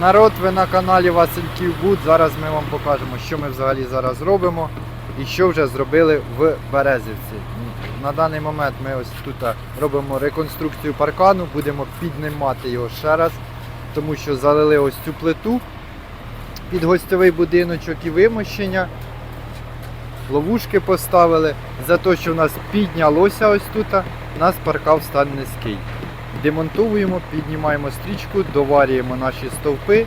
Народ, ви на каналі Васильків Буд. Зараз ми вам покажемо, що ми взагалі зараз робимо і що вже зробили в Березівці. На даний момент ми ось тут робимо реконструкцію паркану, будемо піднімати його ще раз, тому що залили ось цю плиту під гостьовий будиночок і вимощення. Ловушки поставили. За те, що в нас піднялося ось тут, у нас паркав стан низький. Демонтуємо, піднімаємо стрічку, доварюємо наші стовпи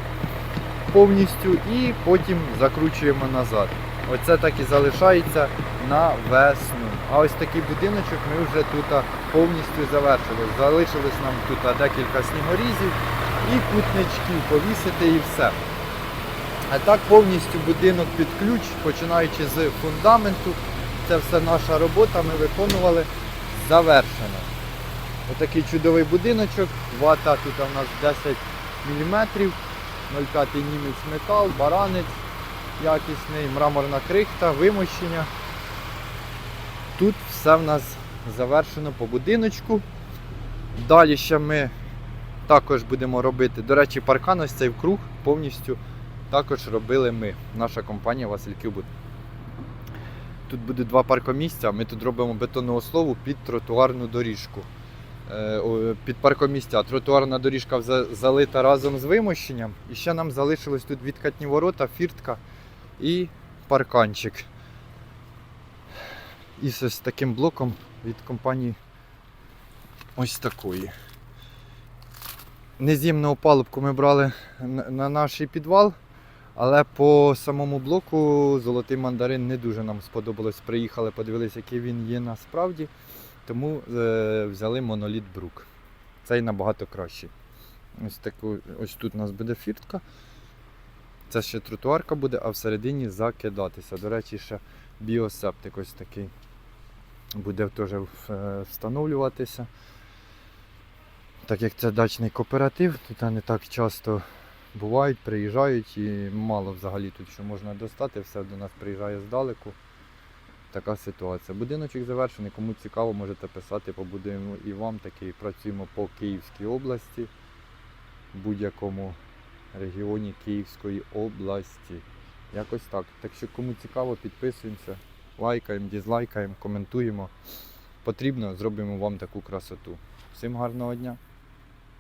повністю і потім закручуємо назад. Оце так і залишається на весну. А ось такий будиночок ми вже тут повністю завершили. Залишилось нам тут декілька снігорізів і кутничків повісити і все. А так повністю будинок під ключ, починаючи з фундаменту. Це все наша робота, ми виконували завершено. Отакий чудовий будиночок. Вата тут у нас 10 мм, 0,5 німець метал, баранець якісний, мраморна крихта, вимощення. Тут все в нас завершено по будиночку. Далі ще ми також будемо робити. До речі, паркан ось цей круг повністю також робили ми, наша компанія Васильків Буд. Тут буде два паркомісця. Ми тут робимо бетонну основу під тротуарну доріжку. Е, Під паркомістя. Тротуарна доріжка залита разом з вимощенням. І ще нам залишилось тут відкатні ворота, фіртка і парканчик. І з таким блоком від компанії ось такої. Незімну опалубку ми брали на наш підвал, але по самому блоку золотий мандарин не дуже нам сподобалось. Приїхали, подивилися, який він є насправді. Тому е, взяли моноліт брук. Цей набагато кращий. Ось, таку, ось тут у нас буде фіртка. Це ще тротуарка буде, а всередині закидатися. До речі, ще біосептик ось такий буде теж е, встановлюватися. Так як це дачний кооператив, тут не так часто бувають, приїжджають і мало взагалі тут що можна достати, все до нас приїжджає здалеку. Така ситуація. Будиночок завершений, кому цікаво, можете писати, побудуємо і вам такий. Працюємо по Київській області, будь-якому регіоні Київської області. Якось так. Так що кому цікаво, підписуємося, лайкаємо, дізлайкаємо, коментуємо. Потрібно, зробимо вам таку красоту. Всім гарного дня!